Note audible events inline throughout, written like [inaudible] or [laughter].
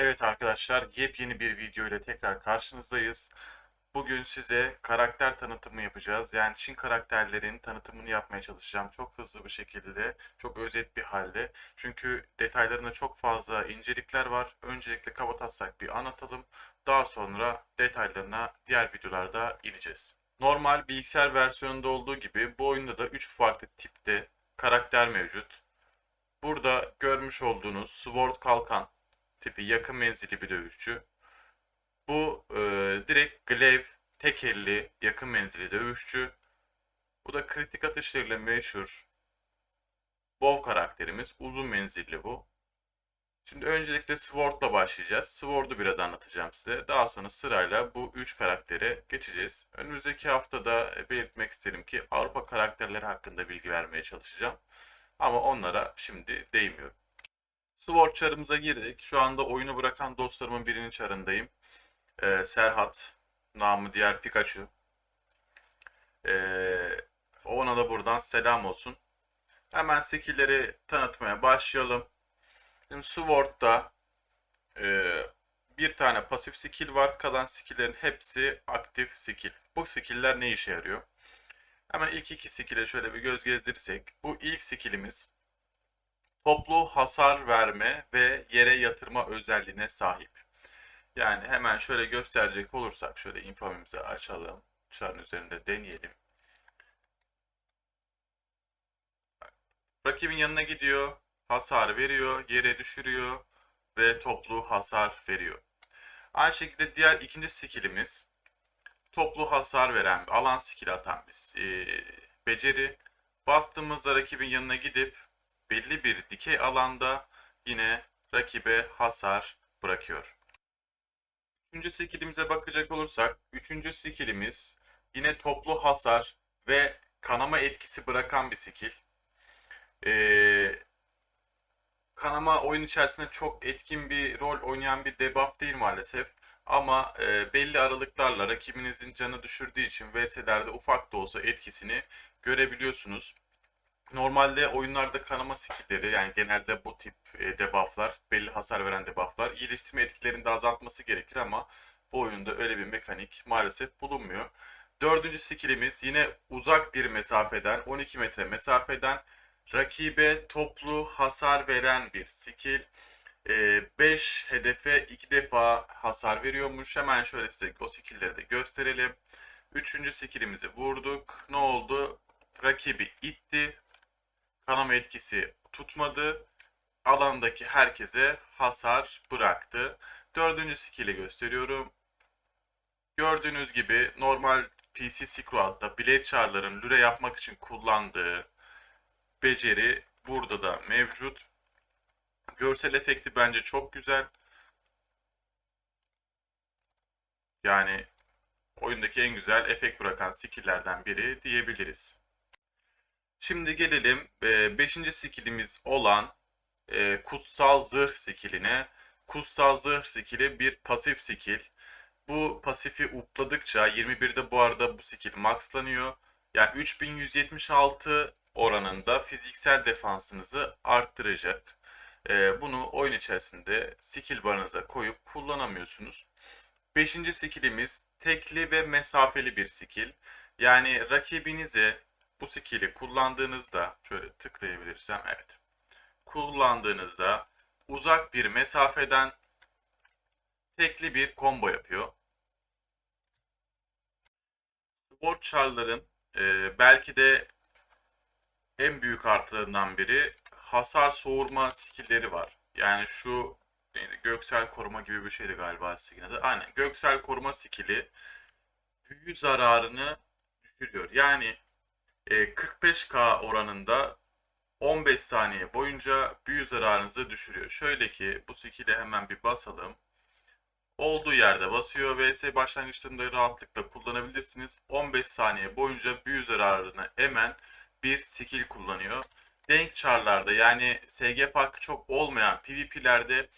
Evet arkadaşlar, yepyeni bir video ile tekrar karşınızdayız. Bugün size karakter tanıtımı yapacağız. Yani Çin karakterlerin tanıtımını yapmaya çalışacağım. Çok hızlı bir şekilde, çok özet bir halde. Çünkü detaylarında çok fazla incelikler var. Öncelikle kabataslak bir anlatalım. Daha sonra detaylarına diğer videolarda ineceğiz. Normal bilgisayar versiyonunda olduğu gibi bu oyunda da 3 farklı tipte karakter mevcut. Burada görmüş olduğunuz Sword Kalkan tipi yakın menzilli bir dövüşçü. Bu e, direkt glaive tek elli yakın menzilli dövüşçü. Bu da kritik atışlarıyla meşhur Bow karakterimiz. Uzun menzilli bu. Şimdi öncelikle Sword'la başlayacağız. Sword'u biraz anlatacağım size. Daha sonra sırayla bu 3 karaktere geçeceğiz. Önümüzdeki haftada belirtmek isterim ki Avrupa karakterleri hakkında bilgi vermeye çalışacağım. Ama onlara şimdi değmiyorum. Sword çarımıza girdik. Şu anda oyunu bırakan dostlarımın birinin çarındayım. Ee, Serhat, namı diğer Pikachu. Ee, ona da buradan selam olsun. Hemen skill'leri tanıtmaya başlayalım. Şimdi Sword'da e, bir tane pasif skill var. Kalan skill'lerin hepsi aktif skill. Bu skill'ler ne işe yarıyor? Hemen ilk iki skill'e şöyle bir göz gezdirirsek. Bu ilk skill'imiz toplu hasar verme ve yere yatırma özelliğine sahip. Yani hemen şöyle gösterecek olursak şöyle infamimizi açalım. Çarın üzerinde deneyelim. Rakibin yanına gidiyor, hasar veriyor, yere düşürüyor ve toplu hasar veriyor. Aynı şekilde diğer ikinci skillimiz toplu hasar veren, alan skill atan bir beceri. Bastığımızda rakibin yanına gidip belli bir dikey alanda yine rakibe hasar bırakıyor. Üçüncü skillimize bakacak olursak, üçüncü skillimiz yine toplu hasar ve kanama etkisi bırakan bir skill. Ee, kanama oyun içerisinde çok etkin bir rol oynayan bir debuff değil maalesef. Ama e, belli aralıklarla rakibinizin canı düşürdüğü için VS'lerde ufak da olsa etkisini görebiliyorsunuz. Normalde oyunlarda kanama skill'leri yani genelde bu tip e, debufflar, belli hasar veren debufflar iyileştirme etkilerini de azaltması gerekir ama bu oyunda öyle bir mekanik maalesef bulunmuyor. Dördüncü skillimiz yine uzak bir mesafeden 12 metre mesafeden rakibe toplu hasar veren bir skill. 5 e, hedefe 2 defa hasar veriyormuş. Hemen şöyle size o skill'leri de gösterelim. Üçüncü skillimizi vurduk. Ne oldu? Rakibi itti kanama etkisi tutmadı. Alandaki herkese hasar bıraktı. Dördüncü skill'i gösteriyorum. Gördüğünüz gibi normal PC Squad'da Blade Char'ların lüre yapmak için kullandığı beceri burada da mevcut. Görsel efekti bence çok güzel. Yani oyundaki en güzel efekt bırakan skill'lerden biri diyebiliriz. Şimdi gelelim 5. E, skillimiz olan e, Kutsal Zırh skilline. Kutsal Zırh skilli bir pasif skill. Bu pasifi upladıkça 21'de bu arada bu skill maxlanıyor. Yani 3176 oranında fiziksel defansınızı arttıracak. E, bunu oyun içerisinde skill barınıza koyup kullanamıyorsunuz. Beşinci skillimiz tekli ve mesafeli bir skill. Yani rakibinize bu skill'i kullandığınızda şöyle tıklayabilirsem evet. Kullandığınızda uzak bir mesafeden tekli bir combo yapıyor. Sword Char'ların e, belki de en büyük artılarından biri hasar soğurma skill'leri var. Yani şu neydi, göksel koruma gibi bir şeydi galiba skill'in adı. Aynen göksel koruma skill'i büyü zararını düşürüyor. Yani 45K e, oranında 15 saniye boyunca büyü zararınızı düşürüyor. Şöyle ki bu skill'e hemen bir basalım. Olduğu yerde basıyor. VS başlangıçlarında rahatlıkla kullanabilirsiniz. 15 saniye boyunca büyü zararını emen bir skill kullanıyor. Denk charlarda yani SG farkı çok olmayan PvP'lerde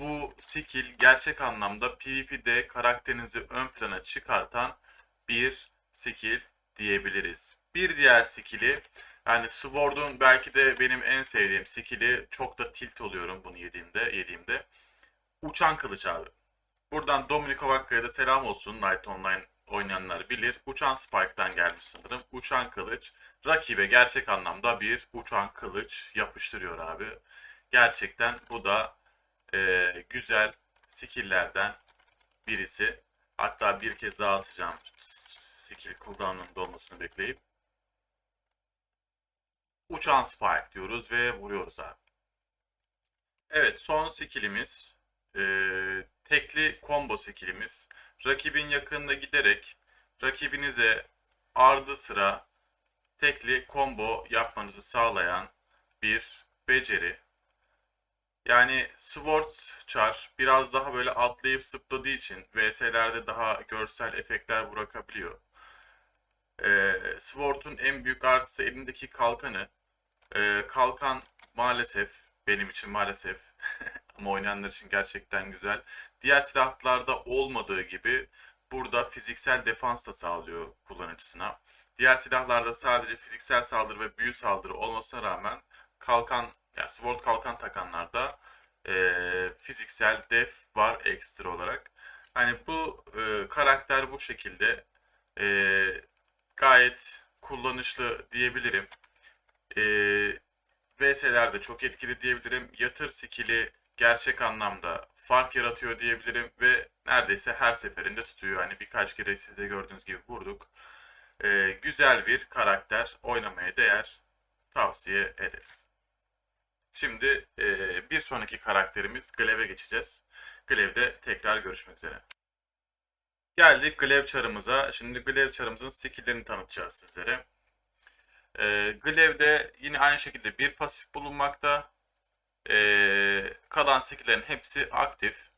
bu skill gerçek anlamda PvP'de karakterinizi ön plana çıkartan bir skill diyebiliriz. Bir diğer skill'i yani Sword'un belki de benim en sevdiğim skill'i çok da tilt oluyorum bunu yediğimde yediğimde. Uçan kılıç abi. Buradan Dominico Vacca'ya da selam olsun. Night Online oynayanlar bilir. Uçan Spike'dan gelmiş sanırım. Uçan kılıç. Rakibe gerçek anlamda bir uçan kılıç yapıştırıyor abi. Gerçekten bu da e, güzel skill'lerden birisi. Hatta bir kez daha atacağım. Skill cooldown'un dolmasını bekleyip. Uçan Spike diyoruz ve vuruyoruz abi. Evet son skillimiz e, tekli combo skillimiz. Rakibin yakınına giderek rakibinize ardı sıra tekli combo yapmanızı sağlayan bir beceri. Yani Sword Char biraz daha böyle atlayıp zıpladığı için VS'lerde daha görsel efektler bırakabiliyor. Ee, Sword'un en büyük artısı elindeki kalkanı. Ee, kalkan maalesef benim için maalesef [laughs] ama oynayanlar için gerçekten güzel. Diğer silahlarda olmadığı gibi burada fiziksel defans da sağlıyor kullanıcısına. Diğer silahlarda sadece fiziksel saldırı ve büyü saldırı olmasına rağmen kalkan yani sword kalkan takanlarda e, fiziksel def var ekstra olarak. Hani bu e, karakter bu şekilde e, gayet kullanışlı diyebilirim. E, VS'lerde çok etkili diyebilirim. Yatır skill'i gerçek anlamda fark yaratıyor diyebilirim ve neredeyse her seferinde tutuyor. Hani birkaç kere siz de gördüğünüz gibi vurduk. Ee, güzel bir karakter oynamaya değer tavsiye ederiz. Şimdi e, bir sonraki karakterimiz Glaive'e geçeceğiz. Glaive'de tekrar görüşmek üzere. Geldik Glaive çarımıza. Şimdi Glaive çarımızın skill'lerini tanıtacağız sizlere. E, Glaive'de yine aynı şekilde bir pasif bulunmakta. E, kalan skill'lerin hepsi aktif.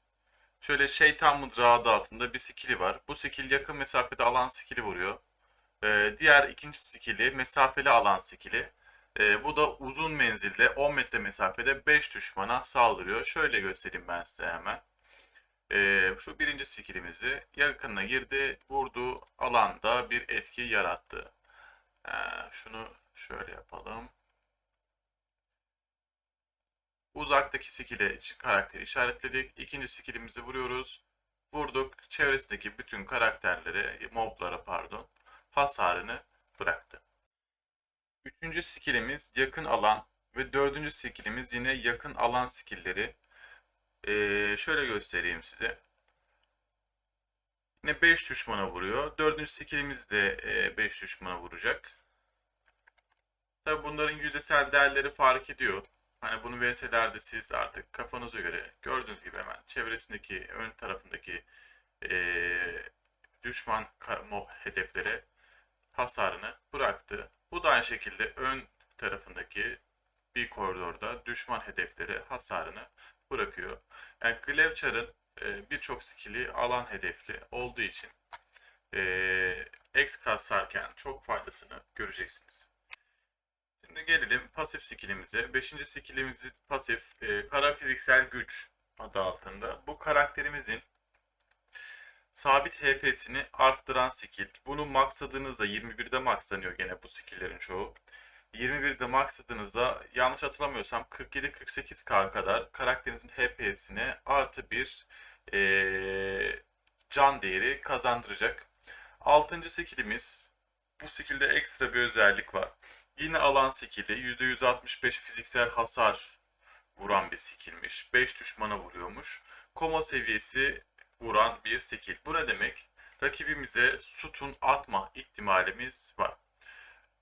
Şöyle şeytan mıdrağı adı altında bir skill'i var. Bu skill yakın mesafede alan skill'i vuruyor. E, diğer ikinci skill'i mesafeli alan skill'i. E, bu da uzun menzilde 10 metre mesafede 5 düşmana saldırıyor. Şöyle göstereyim ben size hemen. E, şu birinci skillimizi yakınına girdi, vurdu, alanda bir etki yarattı. E, şunu şöyle yapalım. Uzaktaki skill'e karakteri işaretledik. İkinci skill'imizi vuruyoruz. Vurduk. Çevresindeki bütün karakterlere, moblara pardon, hasarını bıraktı. Üçüncü skillimiz yakın alan ve dördüncü skillimiz yine yakın alan skillleri. Ee, şöyle göstereyim size. Yine 5 düşmana vuruyor. Dördüncü skillimiz de 5 düşmana vuracak. Tabi bunların yüzdesel değerleri fark ediyor. Hani bunu VS'lerde siz artık kafanıza göre gördüğünüz gibi hemen çevresindeki ön tarafındaki ee, düşman hedeflere hasarını bıraktı. Bu da aynı şekilde ön tarafındaki bir koridorda düşman hedefleri hasarını bırakıyor. Yani Glevchar'ın e, birçok skill'i alan hedefli olduğu için e, X kasarken çok faydasını göreceksiniz. Şimdi gelelim pasif skillimize. Beşinci skillimizi pasif e, kara fiziksel güç adı altında. Bu karakterimizin sabit HP'sini arttıran skill. Bunu maxladığınızda 21'de maxlanıyor gene bu skill'lerin çoğu. 21'de maxladığınızda yanlış hatırlamıyorsam 47-48k kadar karakterinizin HP'sine artı bir ee, can değeri kazandıracak. 6. skillimiz bu skillde ekstra bir özellik var. Yine alan skill'i %165 fiziksel hasar vuran bir skillmiş. 5 düşmana vuruyormuş. Koma seviyesi vuran bir skill. Bu ne demek? Rakibimize sütun atma ihtimalimiz var.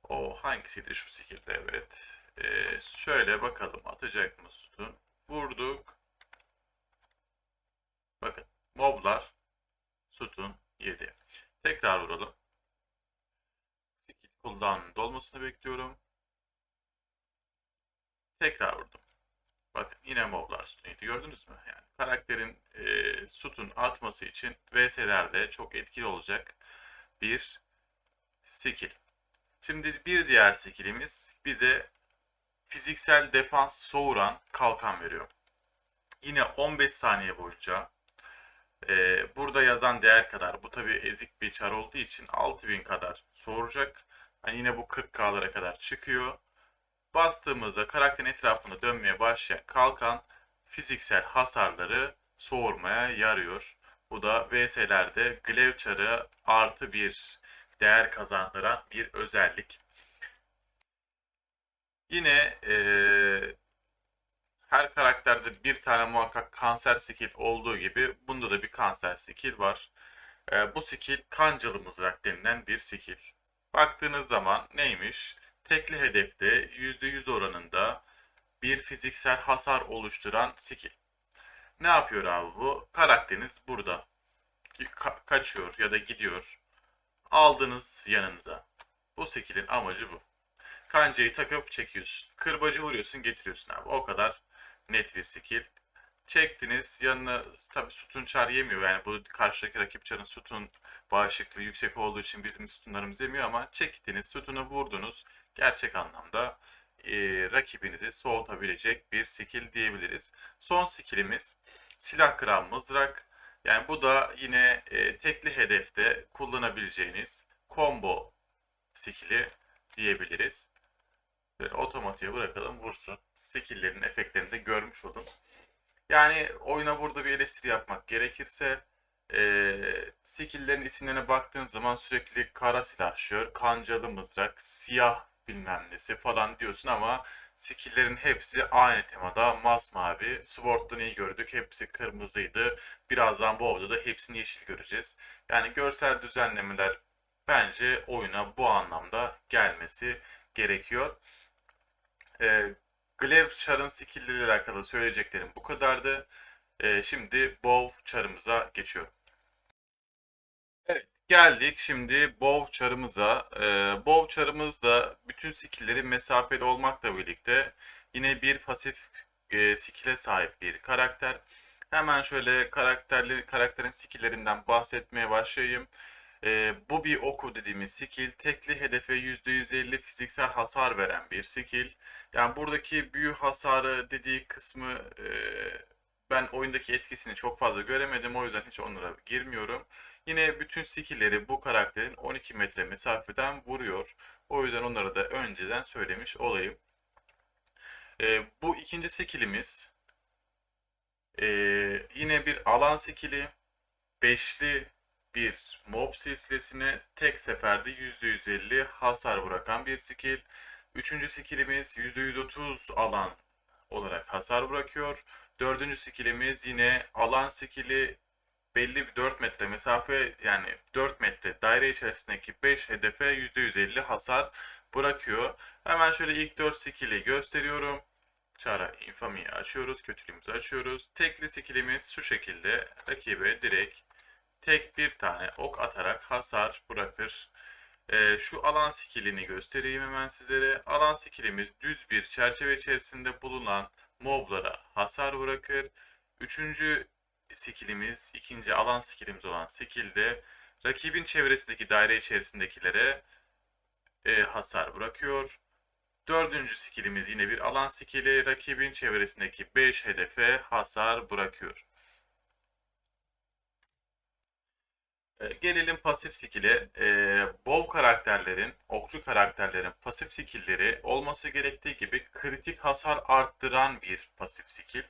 O hangisiydi şu skillde? Evet. Ee, şöyle bakalım atacak mı sütun? Vurduk. Bakın moblar sütun 7. Tekrar vuralım. Skill cooldown'un dolmasını bekliyorum. Tekrar vurdum. Bakın yine moblar sütun 7 gördünüz mü? Yani karakterin e, sütun atması için VS'lerde çok etkili olacak bir skill. Şimdi bir diğer skillimiz bize fiziksel defans soğuran kalkan veriyor. Yine 15 saniye boyunca e, burada yazan değer kadar bu tabi ezik bir çar olduğu için 6000 kadar soğuracak. Yani yine bu 40k'lara kadar çıkıyor. Bastığımızda karakterin etrafında dönmeye başlayan kalkan fiziksel hasarları soğurmaya yarıyor. Bu da VS'lerde Glaive Char'ı artı bir değer kazandıran bir özellik. Yine eee, her karakterde bir tane muhakkak kanser skill olduğu gibi bunda da bir kanser skill var. Eee, bu skill kancalı mızrak denilen bir skill. Baktığınız zaman neymiş? Tekli hedefte %100 oranında bir fiziksel hasar oluşturan skill. Ne yapıyor abi bu? Karakteriniz burada. Ka- kaçıyor ya da gidiyor. Aldınız yanınıza. Bu skill'in amacı bu. Kancayı takıp çekiyorsun. Kırbacı vuruyorsun getiriyorsun abi. O kadar net bir skill. Çektiniz yanına tabi sütun çar yemiyor. Yani bu karşıdaki rakip çarın sütun bağışıklığı yüksek olduğu için bizim sütunlarımız yemiyor ama çektiniz sütunu vurdunuz. Gerçek anlamda e, rakibinizi soğutabilecek bir skill diyebiliriz. Son skillimiz silah kıran mızrak. Yani bu da yine e, tekli hedefte kullanabileceğiniz combo skill'i diyebiliriz. Böyle otomatiğe bırakalım vursun. Skill'lerin efektlerini de görmüş olun. Yani oyuna burada bir eleştiri yapmak gerekirse eee skill'lerin isimlerine baktığın zaman sürekli kara silahşör, kancalı mızrak, siyah bilmem nesi falan diyorsun ama skill'lerin hepsi aynı temada masmavi. Sword'da neyi gördük? Hepsi kırmızıydı. Birazdan bu avda da hepsini yeşil göreceğiz. Yani görsel düzenlemeler bence oyuna bu anlamda gelmesi gerekiyor. Ee, Glaive Char'ın skill'leriyle alakalı söyleyeceklerim bu kadardı. Ee, şimdi Bow Char'ımıza geçiyorum. Evet, geldik şimdi Bow Char'ımıza. Ee, Bow Char'ımız da bütün skill'leri mesafeli olmakla birlikte yine bir pasif e, skill'e sahip bir karakter. Hemen şöyle karakterli karakterin skill'lerinden bahsetmeye başlayayım. Ee, bu bir oku dediğimiz skill. Tekli hedefe %150 fiziksel hasar veren bir skill. Yani buradaki büyü hasarı dediği kısmı e, ben oyundaki etkisini çok fazla göremedim. O yüzden hiç onlara girmiyorum. Yine bütün skill'leri bu karakterin 12 metre mesafeden vuruyor. O yüzden onları da önceden söylemiş olayım. Ee, bu ikinci skill'imiz ee, yine bir alan skill'i. Beşli bir mob silsilesine tek seferde %150 hasar bırakan bir skill. Üçüncü skillimiz %130 alan olarak hasar bırakıyor. Dördüncü skillimiz yine alan skilli belli bir 4 metre mesafe yani 4 metre daire içerisindeki 5 hedefe %150 hasar bırakıyor. Hemen şöyle ilk 4 skill'i gösteriyorum. Çara infamiyi açıyoruz, kötülüğümüzü açıyoruz. Tekli skillimiz şu şekilde rakibe direkt tek bir tane ok atarak hasar bırakır. Ee, şu alan skillini göstereyim hemen sizlere. Alan skillimiz düz bir çerçeve içerisinde bulunan moblara hasar bırakır. Üçüncü skillimiz, ikinci alan skillimiz olan skillde rakibin çevresindeki daire içerisindekilere e, hasar bırakıyor. Dördüncü skillimiz yine bir alan skilli. Rakibin çevresindeki 5 hedefe hasar bırakıyor. E, Gelelim pasif skill'e. E, bow karakterlerin, okçu karakterlerin pasif skill'leri olması gerektiği gibi kritik hasar arttıran bir pasif skill.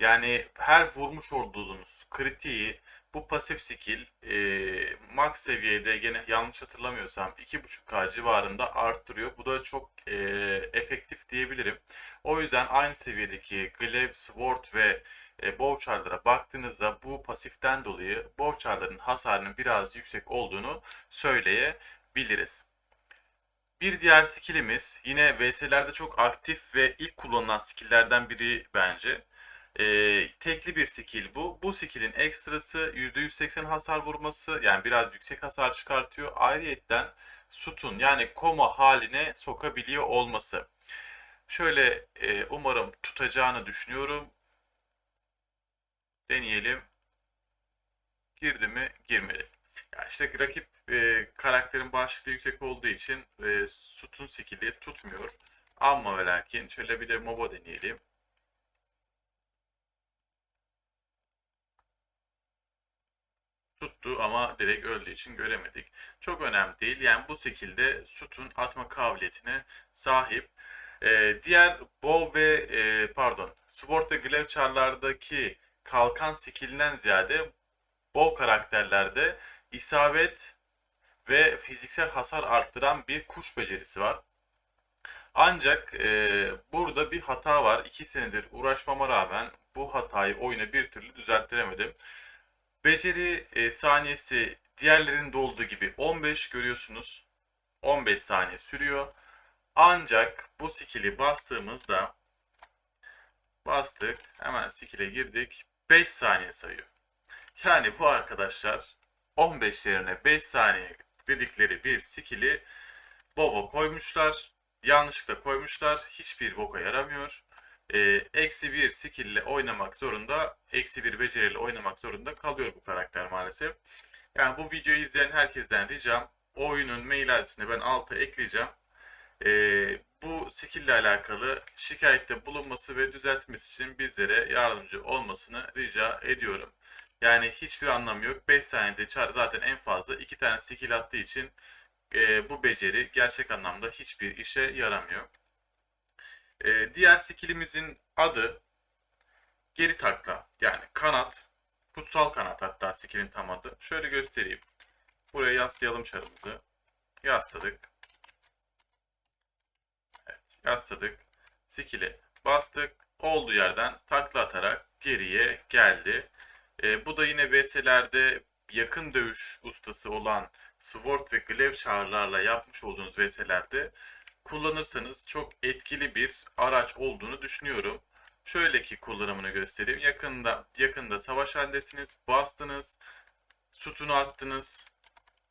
Yani her vurmuş olduğunuz kritiği bu pasif skill e, max seviyede gene yanlış hatırlamıyorsam 2.5K civarında arttırıyor. Bu da çok e, efektif diyebilirim. O yüzden aynı seviyedeki Glaive, Sword ve e, Bowchar'lara baktığınızda bu pasiften dolayı Bowchar'ların hasarının biraz yüksek olduğunu söyleyebiliriz. Bir diğer skillimiz yine VS'lerde çok aktif ve ilk kullanılan skilllerden biri bence. Ee, tekli bir skill bu. Bu skill'in ekstrası %180 hasar vurması yani biraz yüksek hasar çıkartıyor. Ayrıyetten sütun yani koma haline sokabiliyor olması. Şöyle e, umarım tutacağını düşünüyorum. Deneyelim. Girdi mi? Girmedi. Ya işte rakip e, karakterin bağışıklığı yüksek olduğu için e, sütun skill'i tutmuyor. Ama ve lakin şöyle bir de MOBA deneyelim. tuttu ama direkt öldüğü için göremedik. Çok önemli değil. Yani bu şekilde sütun atma kabiliyetine sahip. Ee, diğer bow ve e, pardon sword ve glaive char'lardaki kalkan skillinden ziyade bol karakterlerde isabet ve fiziksel hasar arttıran bir kuş becerisi var. Ancak e, burada bir hata var. 2 senedir uğraşmama rağmen bu hatayı oyuna bir türlü düzelttiremedim. Beceri e, saniyesi diğerlerinde olduğu gibi 15 görüyorsunuz. 15 saniye sürüyor. Ancak bu skill'i bastığımızda bastık. Hemen skill'e girdik. 5 saniye sayıyor. Yani bu arkadaşlar 15 yerine 5 saniye dedikleri bir skill'i Bobo koymuşlar. Yanlışlıkla koymuşlar. Hiçbir boka yaramıyor. Ee, Eksi bir skill ile oynamak zorunda. Eksi bir beceriyle oynamak zorunda kalıyor bu karakter maalesef. Yani bu videoyu izleyen herkesten ricam o oyunun mail adresini ben alta ekleyeceğim. Ee, bu skill alakalı şikayette bulunması ve düzeltmesi için bizlere yardımcı olmasını rica ediyorum. Yani hiçbir anlamı yok. 5 saniyede çar zaten en fazla 2 tane skill attığı için e, bu beceri gerçek anlamda hiçbir işe yaramıyor. E, diğer skillimizin adı geri takla. Yani kanat. Kutsal kanat hatta skillin tam adı. Şöyle göstereyim. Buraya yaslayalım çarımızı. Yasladık. Evet, yasladık. Skill'i bastık. Olduğu yerden takla atarak geriye geldi. E, bu da yine VS'lerde yakın dövüş ustası olan Sword ve Glaive çağrılarla yapmış olduğunuz VS'lerde kullanırsanız çok etkili bir araç olduğunu düşünüyorum. Şöyle ki kullanımını göstereyim. Yakında yakında savaş halindesiniz. Bastınız. Sütunu attınız.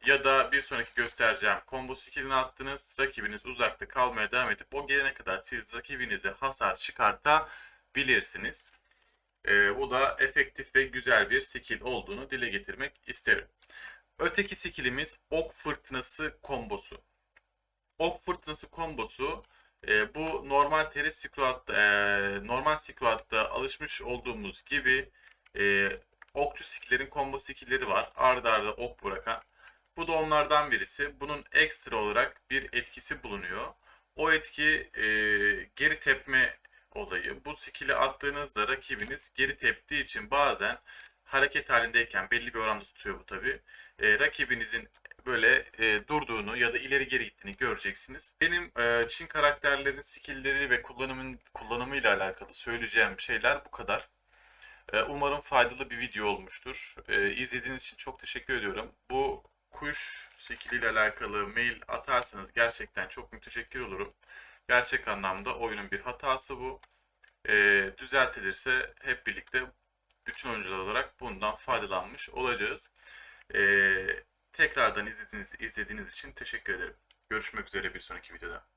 Ya da bir sonraki göstereceğim combo skillini attınız. Rakibiniz uzakta kalmaya devam edip o gelene kadar siz rakibinize hasar çıkartabilirsiniz. Ee, bu da efektif ve güzel bir skill olduğunu dile getirmek isterim. Öteki skillimiz ok fırtınası kombosu. Ok fırtınası kombosu e, bu normal teri squat'ta e, normal squat'ta alışmış olduğumuz gibi e, okçu skill'lerin combo skill'leri var. Arda arda ok bırakan. Bu da onlardan birisi. Bunun ekstra olarak bir etkisi bulunuyor. O etki e, geri tepme olayı. Bu skill'i attığınızda rakibiniz geri teptiği için bazen hareket halindeyken belli bir oranda tutuyor bu tabi. E, rakibinizin böyle e, durduğunu ya da ileri geri gittiğini göreceksiniz. Benim e, Çin karakterlerin skill'leri ve kullanımın kullanımıyla alakalı söyleyeceğim şeyler bu kadar. E, umarım faydalı bir video olmuştur. E, izlediğiniz için çok teşekkür ediyorum. Bu kuş ile alakalı mail atarsanız gerçekten çok müteşekkir olurum. Gerçek anlamda oyunun bir hatası bu. E, düzeltilirse hep birlikte bütün oyuncular olarak bundan faydalanmış olacağız. E, tekrardan izlediğiniz, izlediğiniz için teşekkür ederim. Görüşmek üzere bir sonraki videoda.